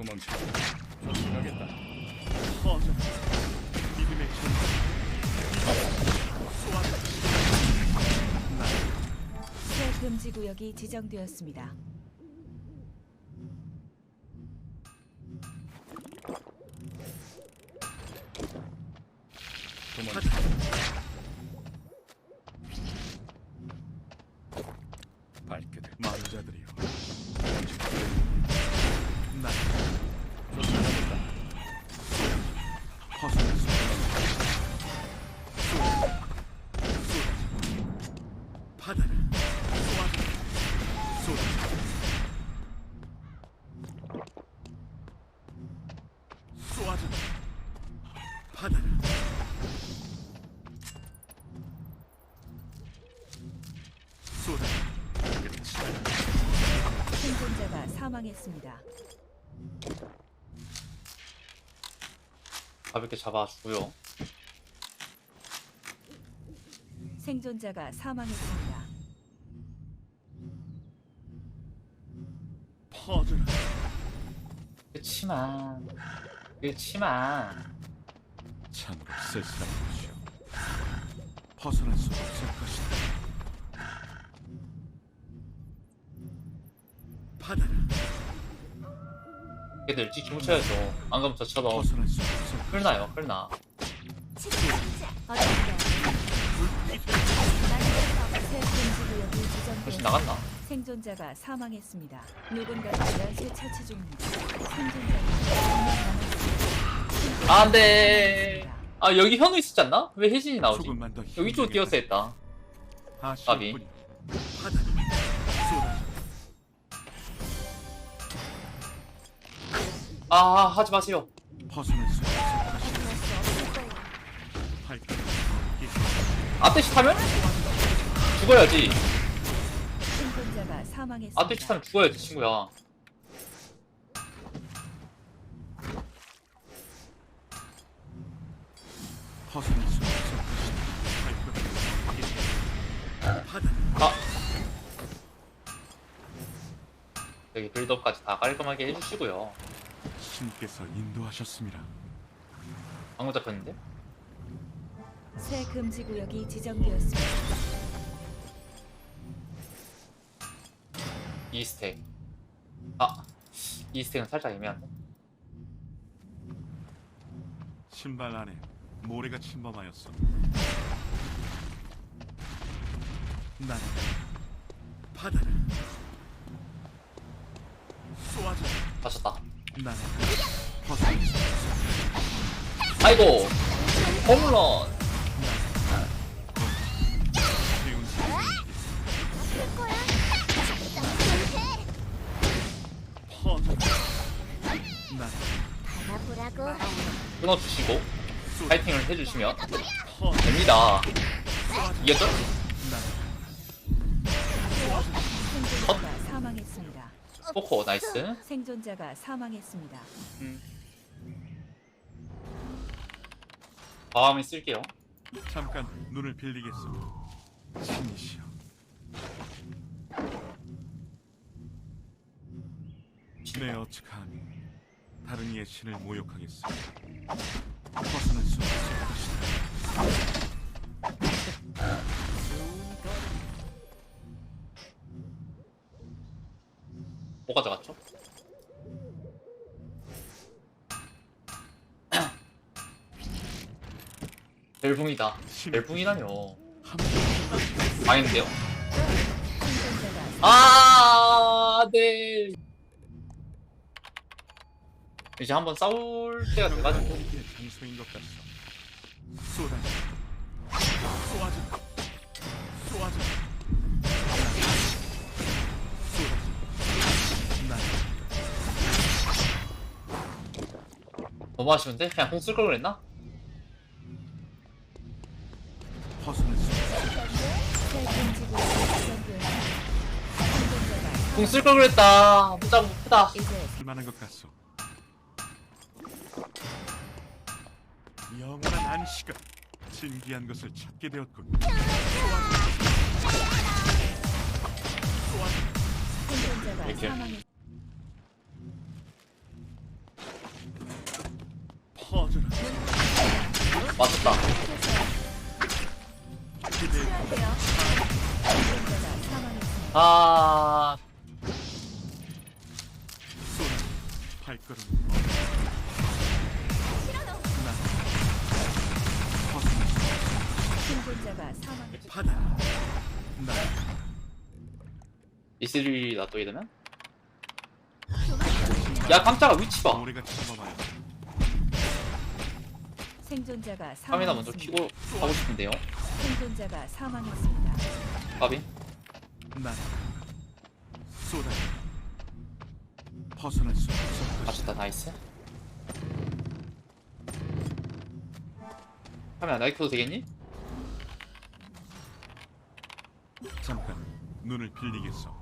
도망쳐. 조심하겠다. 전 소환 새 금지 구역이 지정되었습니다. 도망쳐. 발끝. 망자들이여 나 조심하겠다. 벗어날 수 없어 바다를 쏘아줘 쏘아줘 쏘아줘 바다를 쏘아줘 끝이 생존자가 사망했습니다. 가볍게 잡아주고요. 생존자가 사망했습니다. 퍼져라 그치만 그치만 참으로 쓸쓸한 것이오 벗어날 수 없을 것이다 바다를 걔들 일찍 주무셔야죠. 안 그러면 저처럼 흘나요 흘나. 새 훨씬. 나갔나? 생존자가 사망했습니다. 누군가가 연쇄 처치 중입니다. 생존자가 안돼. 아 여기 현우 있었지 않나? 왜 혜진이 나오지? 여기 쪽 뛰어서 했다. 까비. 아 하지 마세요. 벗어날 수 앞대시 타면 죽어야지. 생존자가 사망했습니다. 앞대시 타면 죽어야지 친구야. 벗어날 수 아 여기 빌드업까지 다 깔끔하게 해주시고요. 신께서 인도하셨습니다 방금 잡혔는데? 새 금지 구역이 지정되었습니다. 이 스택. 아, 이 스택은 살짝 애매한데? 신발 안에 모래가 침범하였어 나는 바다를 쏘아줘 맞췄다. 아이고! 홈런! 끊어주시고, 쏘 파이팅을 해주시면 됩니다. 이겼죠? 포코, 나이스. 생존자가 사망했습니다. 마음이 쓸게요. 잠깐 눈을 빌리겠소 신이시여 내 어찌 감히 다른 이의 신을 모욕하겠소 벗어날 수 없을 것이다 벨붕이다. 벨붕이라뇨. 망했는데요? 생존자가 아, 네. 이제 한번 싸울 때가 돼가지고. 장소인 것 같소 쏟아져 난 너무 아쉬운데? 그냥 공쓸걸 그랬나? 공쓸걸 그랬다. 무자 못하다. 이제 만한 것 같소 영원한 안식은 진기한 것을 찾게 되었군 이렇게. 퍼져라. 맞췄다. 기대 필 아. 발걸음. 생존자가. 바다. 나 이슬이다 또 이러면? 야, 깜짝아, 위치 봐. 생존자가 카메라 먼저. 켜고 가고 싶은데요. 생존자가 사망했습니다. 까비. 나 쏘라. 벗어날 수 없어. 맞췄다, 나이스. 카메라 나이켜도 되겠니? 잠깐 눈을 빌리겠어.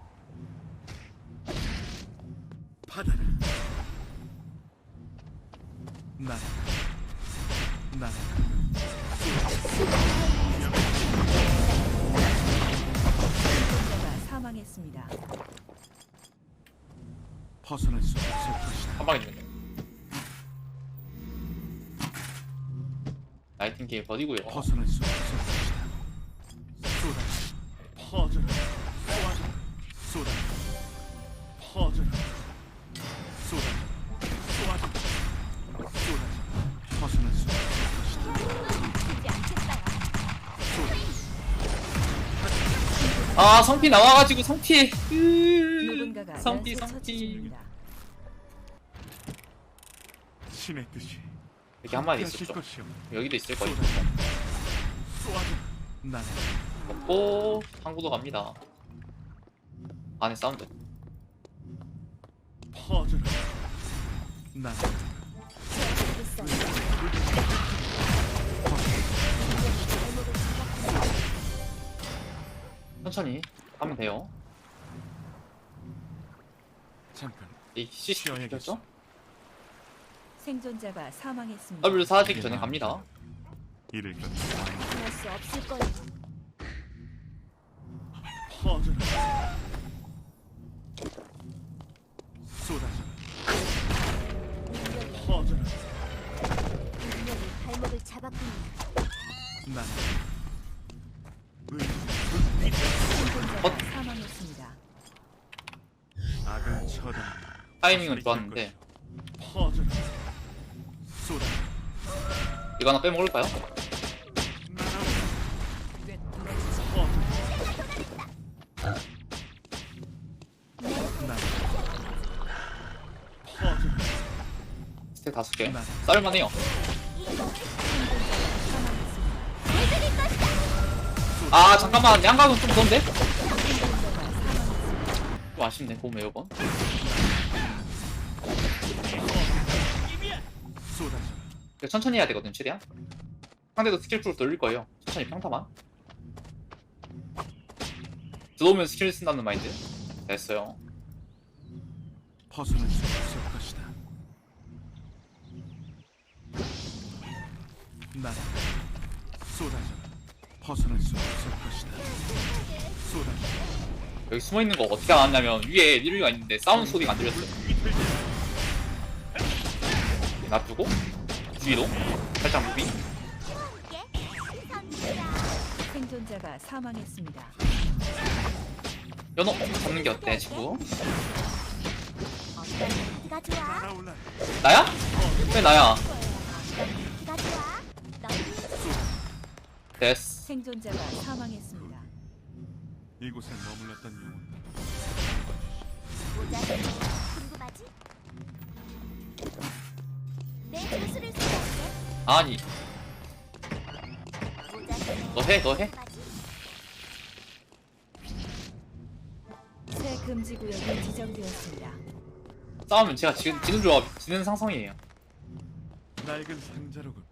바다를 나 나. 생 벗어날 수 없을 것이다. 한 방에 죽네. 나이팅게임 버리고요. 벗어날 수 없을 것이다. 쏟아 퍼져라. 쏟아 쏟아 퍼져라. 쏟아 쏟아 쏟아 벗어날 수 없을 것이다. 아, 성피 나와가지고 성피. 성피, 성피. 신의 뜻이 여기 한 마리 있었죠. 것이오. 여기도 있을 거예요. 난 먹고 항구도 갑니다. 안에 사운드. 천천히 하면 돼요. 잠깐 이 CC. 켰죠? 생존자가 사망했습니다. W 사지기 전에 갑니다. 이를 것 피할 수 없을 거예요. 퍼져라. 쏟아져라. 퍼져라. 발목을 잡았군요. 난 의, 생존자가 사망했습니다. 타이밍은 좋았는데. 이거 하나 빼먹을까요? 스택 다섯 개. 난 쌀만해요. 아 잠깐만 양각은 좀 그런데? 좀 아쉽네 봄 에어건. 이거 천천히 해야 되거든 최대한. 상대도 스킬 풀 돌릴 거예요. 천천히 평타만. 들어오면 스킬 쓴다는 마인드. 됐어요. 벗어날 수 없을 것이다. 난 쏟아져라. 벗어날 수 없을 것이다. 쏟아져라. 여기 숨어 있는 거 어떻게 알았냐면 위에 리루가 있는데 사운드 소리가 안 들렸어요. 놔두고 뒤로 살짝 무빙. 생존자가 사망했습니다. 연어 잡는 게 어때 친구? 좋아? 나야? 왜 나야? 좋아? 넌 됐어. 생존자가 사망했습니다. 이곳에 머물렀던 영혼. 모자 아니 모자를 너 해, 너 해. 궁금하지? 새 금지 구역이 지정되었습니다. 싸우면 제가 지금 지는 조합 지는 상성이에요. 낡은 상자로군.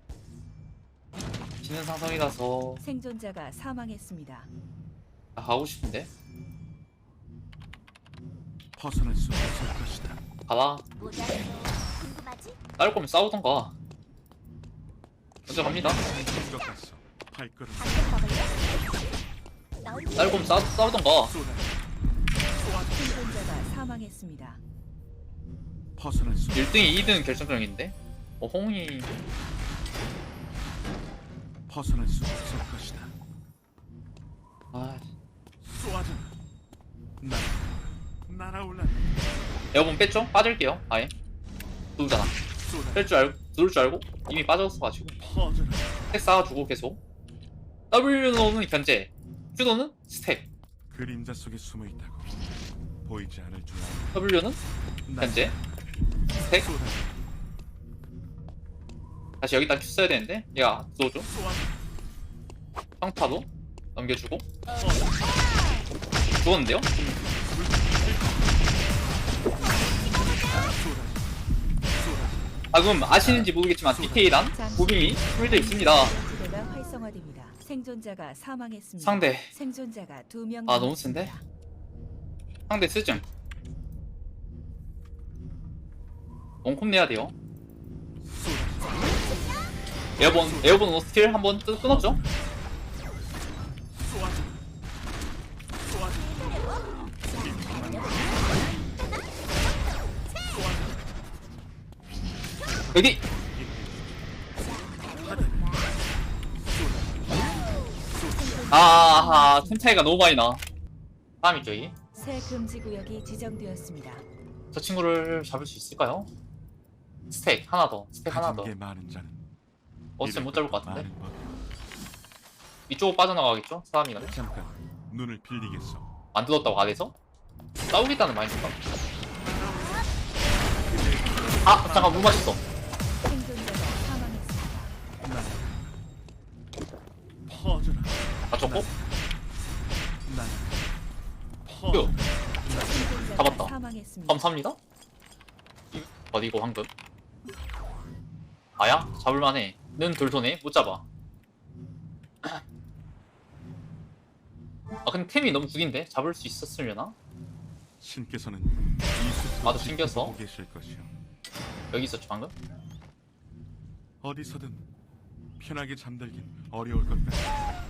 지는 상성이라서 생존자가 사망했습니다. 나 가고 싶은데 벗어날 수 없을 것이다. 가라. 싸울 거면 싸우던가. 먼저 갑니다. 한것 같소. 발걸음 방금 먹을래? 넌 싸울 거면 싸, 싸우던가. 쏟아. 생존자가 사망했습니다. 벗어날 수 1등이 2등 결정적인데 어 홍이 벗어날 수 없을 것이다. 아 쏘아잖아. 나 날아올라. 에어본 뺐죠? 빠질게요 아예 누르잖아 쏘다. 뺄줄 알고 누를 줄 알고 이미 빠졌어가지고. 스택 쌓아주고 계속 W는 견제 Q도는 스택 그림자 속에 숨어 있다고 보이지 않을 줄. W는 나 견제 스택. 다시 여기다 Q 써야 되는데 얘가 넣어줘 쏘아. 평타도 넘겨주고. 죽었는데요? 방금 아시는지 모르겠지만 DK란 무빙이 풀돼 있습니다 부대가 활성화됩니다. 생존자가 사망했습니다. 상대 생존자가 두 명. 아, 너무 센데? 상대 스증 원콤 내야 돼요 에어본 에어본 노스킬 한번 뜯- 끊었죠? 여기 아하 틈 차이가 너무 많이 나 다음이죠 이. 새 금지 구역이 지정되었습니다. 저 친구를 잡을 수 있을까요? 스택 하나 더 스택 하나 가진 더 게 많은 자는 어스는 못 잡을 것 같은데 많은 법. 이쪽으로 빠져나가겠죠? 사람이가 잠깐 눈을 빌리겠어. 안 뜯었다고 안에서? 싸우겠다는 마인드인가? 아 잠깐 물 마셨어 퍼져. 생존자가 잡았다. 사망했습니다. 감사합니다 이- 어디고 황금 아야? 잡을만해 는 돌손해 못 잡아 아 근데 템이 너무 구린데 잡을 수 있었으려나? 신께서는 이 나도 계실 것이요. 여기 있었죠 방금? 어디서든 편하게 잠들긴 어려울 것 같아.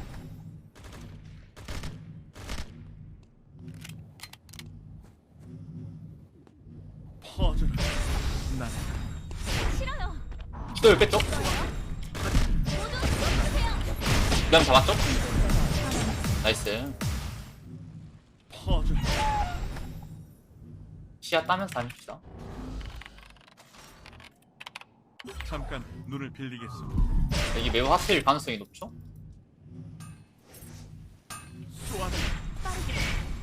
퍼져라. 난 싫어요. 기도를 뺐죠? 모두. 그다음 잡았죠? 나이스 퍼져라. 시야 따면서 다닙시다 잠깐 눈을 빌리겠어. 여기 매우 확실히 가능성이 높죠? 쏘아. 빠르게.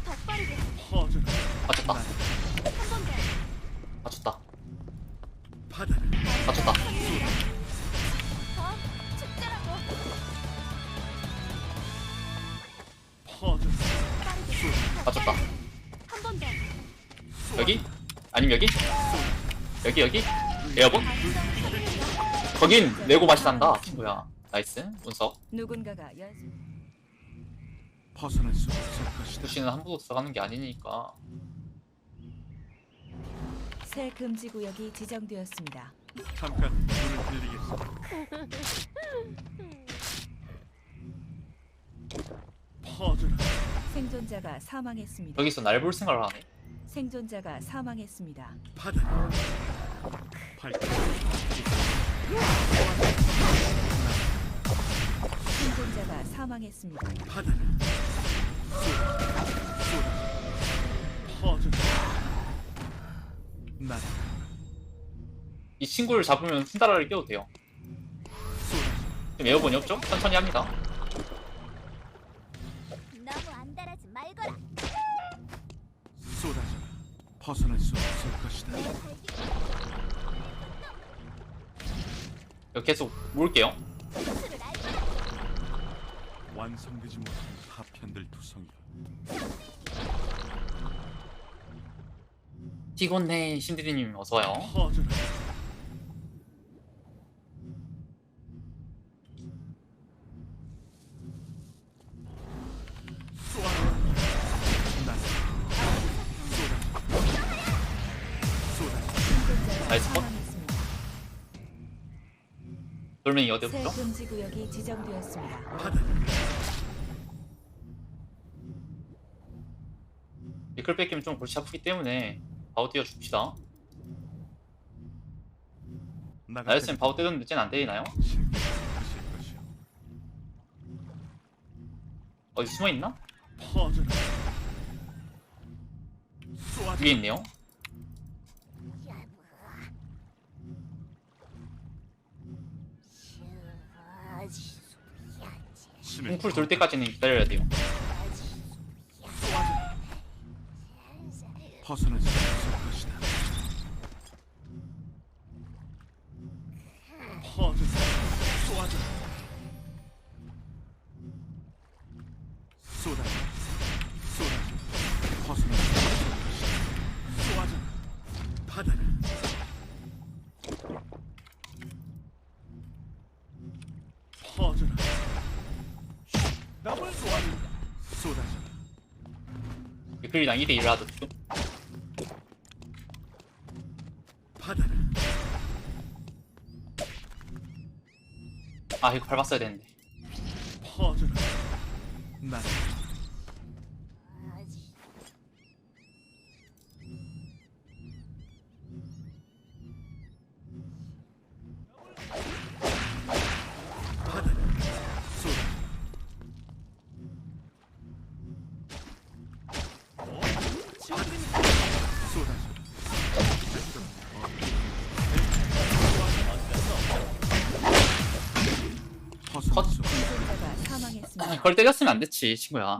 더 빠르게. 퍼져라. 맞췄다. 맞췄다 맞췄다 맞췄다. 여기? 아니면 여기? 여기 여기? 에어본? 거긴 레고 맛이 난다 친구야 나이스 운석 누군가가 연습. 벗어날 수 없을 것이다. 수시는 함부로 들어가는 게 아니니까 새 금지 구역이 지정되었습니다. 잠깐 눈을 빌리겠어. 퍼져라. 생존자가 사망했습니다. 여기서 날 볼 생각을 하네 생존자가 사망했습니다. 바다. 밝혀. 생존자가 사망했습니다. 바다를 쏘아. 쏘아. 퍼 져라. 난이 친구를 잡으면 순다라를 끼워도 돼요. 지금 에어본이 없죠? 천천히 합니다 너무 안달하지 말거라. 쏟아져라. 벗어날 수 없을 것이다. 계속 모을게요 수를 알 거라. 완성되지 못한 파편들 투성이다. 나이스 컷. 사망했습니다. 돌멩이 어디 새 없죠? 금지 구역이 지정되었습니다. 미끌 뺏기면 좀 골치 아프기 때문에 바로 뛰어 줍시다 나였으면 바로 때렸는데 쟤는 안 때리나요? 어디 숨어 있나? 퍼져라. 쏘아줘. 위에 있네요 웅풀 돌 때까지는 기다려야 돼요 벗어나지 쏟아져. 쏟아져. 벗어나지 못할 것이다. 쏘아줘. 받아라. 퍼져라. 남을 쏘아준다. 쏟아져라. 맥클리랑 2대1을 하죠 지금 받아라. 아 이거 밟았어야 되는데. 나 그걸 때렸으면 안 됐지 친구야